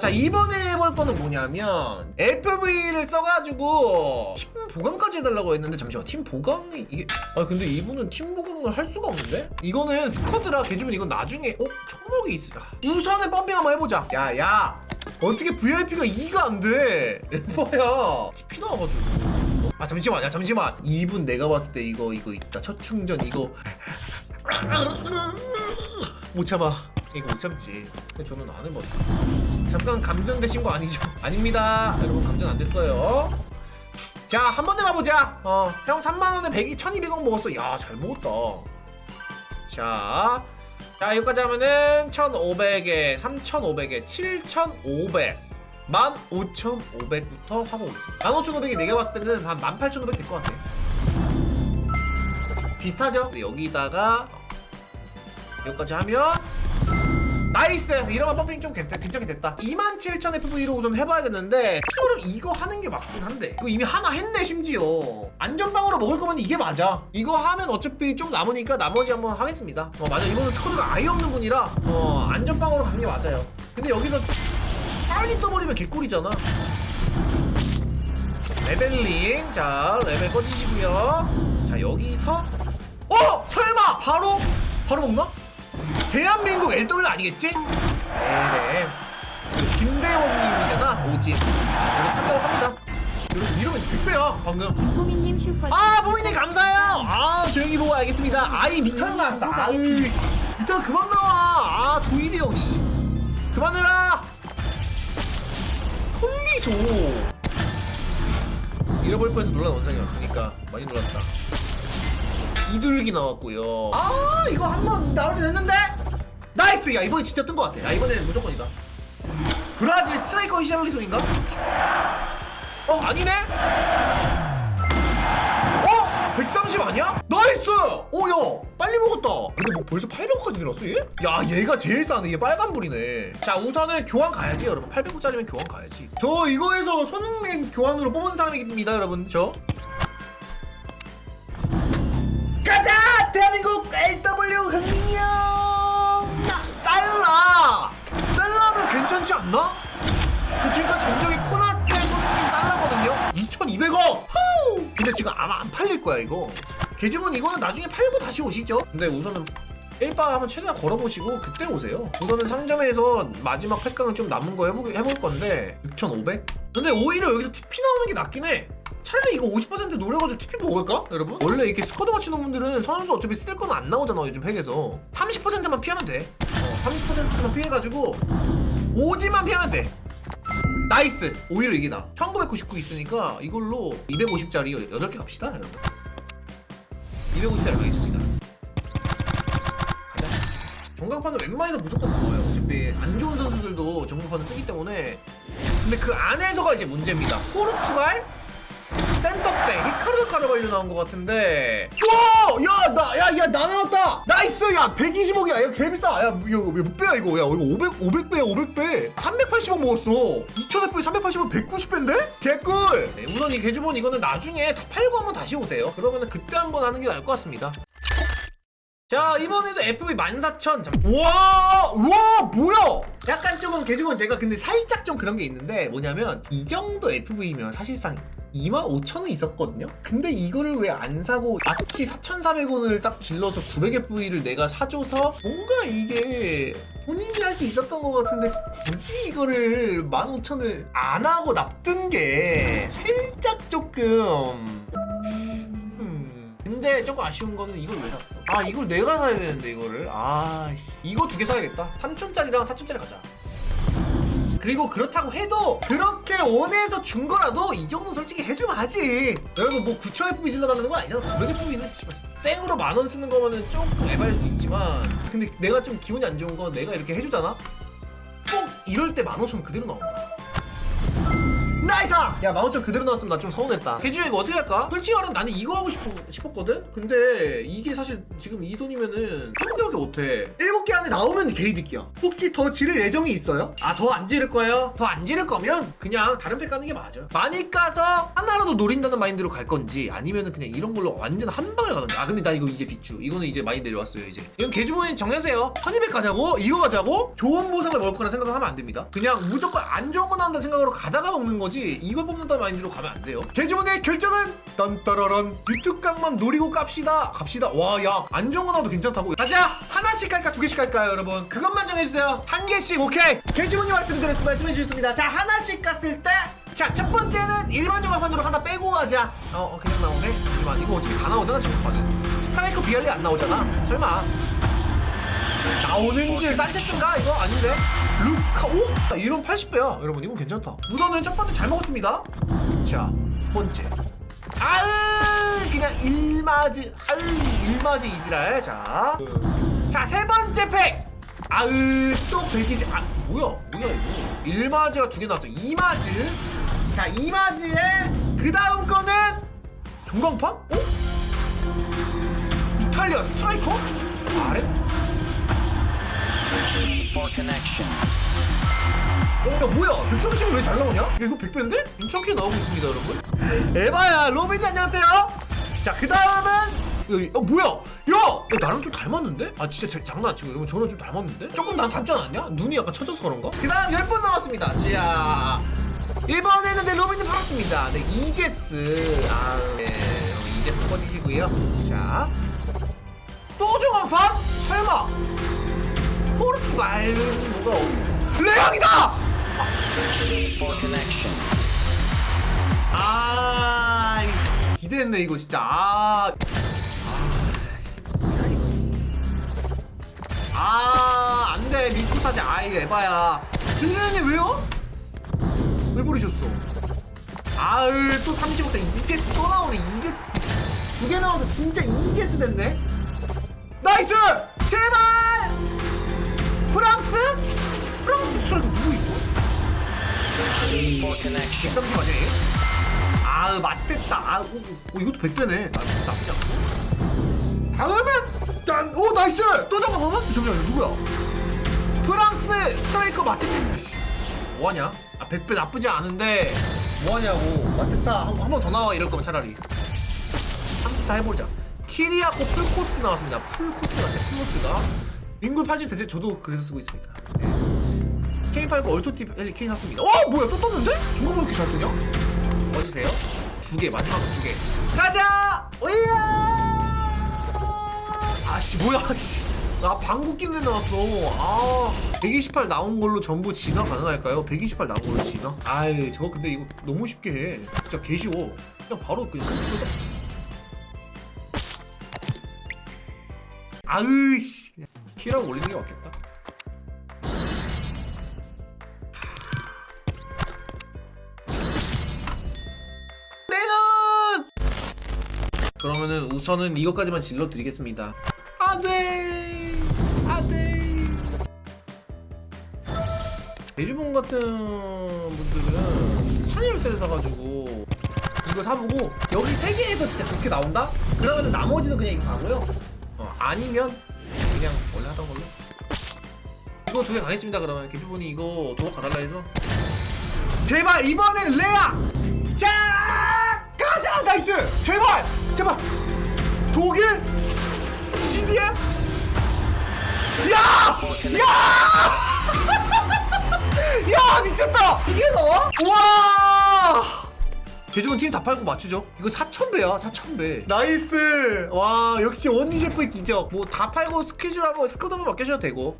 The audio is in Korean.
자 이번에 해볼 거는 뭐냐면 FV를 써가지고 팀 보강까지 해달라고 했는데 잠시만 팀 보강이 이게 아 근데 이분은 팀 보강을 할 수가 없는데? 이거는 스쿼드라 개주면 이건 나중에 어? 천억이 있으라 우선은 펌핑 한번 해보자. 야야 어떻게 VIP가 2가 안돼? 뭐야? TP 나와가지고. 아 잠시만 야 잠시만. 이분 내가 봤을 때 이거 이거 있다. 첫 충전 이거. 못 참아. 이거 못 참지. 근데 저는 안 해봤어 잠깐 감전되신 거 아니죠? 아닙니다. 여러분 감전 안 됐어요. 자, 한 번 더 가보자. 어, 형 3만원에 100이 1200원 먹었어. 야, 잘 먹었다. 자, 자, 여기까지 하면은 1500에, 3500에, 7500. 15,500부터 하고 오겠습니다. 15,500이 내가 봤을 때는 한 18,500 될 것 같아. 비슷하죠? 여기다가 여기까지 하면 나이스! 이러면 펌핑 좀 괜찮, 괜찮게 됐다. 27,000 FV로 우선 해봐야 되는데 그럼 이거 하는 게 맞긴 한데. 이거 이미 하나 했네 심지어. 안전빵으로 먹을 거면 이게 맞아. 이거 하면 어차피 좀 남으니까 나머지 한번 하겠습니다. 어 맞아. 이거는 스쿼드가 아예 없는 분이라 어 안전빵으로 가는 게 맞아요. 근데 여기서 빨리 떠버리면 개꿀이잖아. 레벨링. 자 레벨 꺼지시고요. 자 여기서 어! 설마! 바로? 바로 먹나? 대한민국 LW 아니겠지? 네네. 김대원님이잖아 오진 우리 산다고 합니다. 이러면, 이러면 100배야 방금. 호미님 슈퍼 아 보이님 감사해요. 아 조용히 보고 알겠습니다. 아이 미터 나왔어. 아우 미터 그만 나와. 아 도일이 형 씨. 그만해라. 콜리소. 잃어버릴 뻔해서 놀란 원상이야. 그러니까 많이 놀랐다 이둘기 나왔고요 아 이거 한 번 나오긴 했는데 나이스 야 이번에 진짜 뜬 것 같아 야 이번에는 무조건이다 브라질 스트라이커 히샬리송인가? 어 아니네? 어? 130 아니야? 나이스! 오야 빨리 먹었다 근데 뭐 벌써 800까지 늘었어 얘? 야 얘가 제일 싸네 얘 빨간불이네 자 우선은 교환 가야지 여러분 800짜리면 교환 가야지 저 이거에서 손흥민 교환으로 뽑은 사람입니다 여러분 저 LW 흥민이 형! 살라! 살라면 괜찮지 않나? 그 지금까지 전적이 코나테 손흥민 살라거든요? 2200원! 후! 근데 지금 아마 안 팔릴 거야 이거 개주문 이거는 나중에 팔고 다시 오시죠 근데 우선은 1바 한번 최대한 걸어보시고 그때 오세요 우선은 상점에서 마지막 8강은 좀 남은 거 해보, 해볼 건데 6500? 근데 오히려 여기서 TP 나오는 게 낫긴 해 차라리 이거 50% 노려가지고 TP 먹을까? 여러분? 원래 이렇게 스쿼드 맞추는 분들은 선수 어차피 쓸 건 안 나오잖아 요즘 팩에서 30%만 피하면 돼 어, 30%만 피해가지고 오지만 피하면 돼 나이스! 오히려 이게 나 1999 있으니까 이걸로 250짜리 8개 갑시다 여러분 250짜리 가겠습니다 전광판은 웬만해서 무조건 나와요 어차피 안 좋은 선수들도 전광판을 뜨기 때문에 근데 그 안에서가 이제 문제입니다 포르투갈 센터백 히카르도 카르발류 나온 것 같은데 와! 야! 나! 야! 야! 나 나왔다! 나이스! 야! 120억이야! 야! 개비싸! 야! 이거 몇 배야 이거? 야! 이거 500, 500배야 500배! 380억 먹었어! 2000F에 380억 190배인데? 개꿀! 네, 우선 이 개주본 이거는 나중에 다 팔고 한번 다시 오세요 그러면은 그때 한번 하는 게 나을 것 같습니다 자 이번에도 FV 14,000 잠... 와! 와! 뭐야! 약간 조금 개주건 제가 근데 살짝 좀 그런 게 있는데 뭐냐면 이 정도 FV면 사실상 25,000원 있었거든요? 근데 이거를 왜 안 사고 마치 4,400원을 딱 질러서 900FV를 내가 사줘서 뭔가 이게 본인이 할 수 있었던 것 같은데 굳이 이거를 15,000을 안 하고 납둔 게 살짝 조금 음. 근데 조금 아쉬운 거는 이걸 왜 샀어? 아 이걸 내가 사야 되는데 이거를. 아 씨. 이거 두 개 사야겠다. 3천짜리랑 4천짜리 가자. 그리고 그렇다고 해도 그렇게 원해서 준 거라도 이 정도 솔직히 해주면 하지. 여러분 뭐 9천 FB 질러달라는 건 아니잖아. 900 FB는 생으로 만 원 쓰는 거면은 조금 에바일 수 있지만. 근데 내가 좀 기분이 안 좋은 건 내가 이렇게 해주잖아? 꼭 이럴 때 15,000원 그대로 나온다 야15,000 그대로 나왔으면 나 좀 서운했다 개주야 이거 어떻게 할까? 솔직히 말하면 나는 이거 하고 싶, 싶었거든? 근데 이게 사실 지금 이 돈이면은 7개밖에 못해 7개 안에 나오면 개이득이야 혹시 더 지를 예정이 있어요? 아 더 안 지를 거예요? 더 안 지를 거면 그냥 다른 팩 가는 게 맞아 많이 까서 하나라도 노린다는 마인드로 갈 건지 아니면은 그냥 이런 걸로 완전 한 방에 가던지 아 근데 나 이거 이제 비추 이거는 이제 많이 내려왔어요 이제 이건 개주모님 정해세요 1200 가자고? 이거 가자고? 좋은 보상을 먹을 거라 생각하면 안 됩니다 그냥 무조건 안 좋은 거 나온다는 생각으로 가다가 먹는 거지 이걸 뽑는다는 마인드로 가면 안 돼요 개주모님의 결정은 딴따라란 유튜깡만 노리고 깝시다 갑시다 와 야안 좋은 거 나와도 괜찮다고 가자 하나씩 갈까 두 개씩 갈까요 여러분 그것만 정해주세요 한 개씩 오케이 개주모님 말씀드렸으면 말씀해 주셨습니다 자 하나씩 갔을 때 자, 첫 번째는 일반 종합판으로 하나 빼고 가자. 어, 어, 그냥 나오네? 일반. 이거 어차피 다 나오잖아, 종합판은. 스트라이커 비알리 안 나오잖아. 설마. 나오는 줄 산체스인가? 이거 아닌데? 루카, 오! 이런 80배야. 여러분, 이건 괜찮다. 우선은 첫 번째 잘 먹었습니다. 자, 두 번째. 아으! 그냥 일마즈, 아으! 일마즈 이지랄. 자. 자, 세 번째 팩! 아으, 또 백이지. 아, 뭐야? 뭐야, 이거? 일마즈가 두 개 나왔어. 이마즈. 자, 이마즈에 그 다음 거는 동강판? 어? 이탈리아 스트라이커? 아래? 야, 뭐야? 백성식은 왜잘 나오냐? 야, 이거 백배인데? 괜찮게 나오고 있습니다, 여러분. 에바야, 로빈 안녕하세요. 자, 그 다음은 야, 어, 뭐야? 야! 야, 나랑 좀 닮았는데? 아, 진짜 제, 장난 안 치고 여러분 저랑 좀 닮았는데? 조금 난 닮지 않았냐? 눈이 약간 처져서 그런가? 그 다음 10번 남았습니다. 자, 이번에는 네, 로빈이 팔았습니다. 네, 이제스. 아, 네, 어, 이제스 버디시고요. 자, 또 종합판? 설마? 포르투갈은 뭐가 없... 레앙이다! 아 기대했네 이거 진짜. 아, 아 안 돼. 믿고 타지. 아이 에바야. 준준현님 왜요? 왜 버리셨어? 아으 또 35대 이제스 또 나오네. 이제스. 두 개 나와서 진짜 이제스 됐네. 나이스! 제발 프랑스? 프랑스 스트라이크 누구. 130 아니야 얘? 아으 맞댔다 아 오, 오, 이것도 100배네 나 나쁘지 않고 다음은 짠! 오 나이스! 또 잠깐만 잠시만요 누구야? 프랑스 스트라이커 맞댔다 씨. 뭐하냐? 아 100배 나쁘지 않은데 뭐하냐고 맞댔다 한 번 더 나와 이럴 거면 차라리 한 번 더 해보자 키리아코 풀코스 나왔습니다 풀코스 같아 풀코스가 윙글 팔찌 대체 저도 그래서 쓰고 있습니다 네. K89 얼토티 헬리케인 샀습니다. 어 뭐야 또 떴는데? 중국어 이렇게 잘 뜨냐? 어디세요? 두 개 마지막 두 개. 가자! 오야! 아씨 뭐야 씨. 나 방구 끼는 데 나왔어. 아 128 나온 걸로 전부 진화 가능할까요? 128 나온 걸로 진화? 아이 저거 근데 이거 너무 쉽게 해. 진짜 개 쉬워. 그냥 바로 그냥. 아으씨 그냥 키라고 올리는 게 맞겠다. 내눈! 그러면은 우선은 이것까지만 질러 드리겠습니다. 안 돼, 안 돼. 대주분 같은 분들은 찬이 열쇠를 사가지고 이거 사보고 여기 세 개에서 진짜 좋게 나온다? 그러면은 나머지는 그냥 이거 가고요. 어, 아니면 하던 걸로. 이거 두 개 가겠습니다. 그러면 개주분이 이거 도박 가달라 해서 제발 이번엔 레아 자 가자 나이스 제발 제발 독일 CDM 야! 야! 야 미쳤다 이게 나와? 와 대중은 팀 다 팔고 맞추죠? 이거 4,000배야 4,000배. 나이스! 와 역시 원니 셰프의 기적. 뭐 다 팔고 스케줄 한번 스쿼드 한번 맡겨주셔도 되고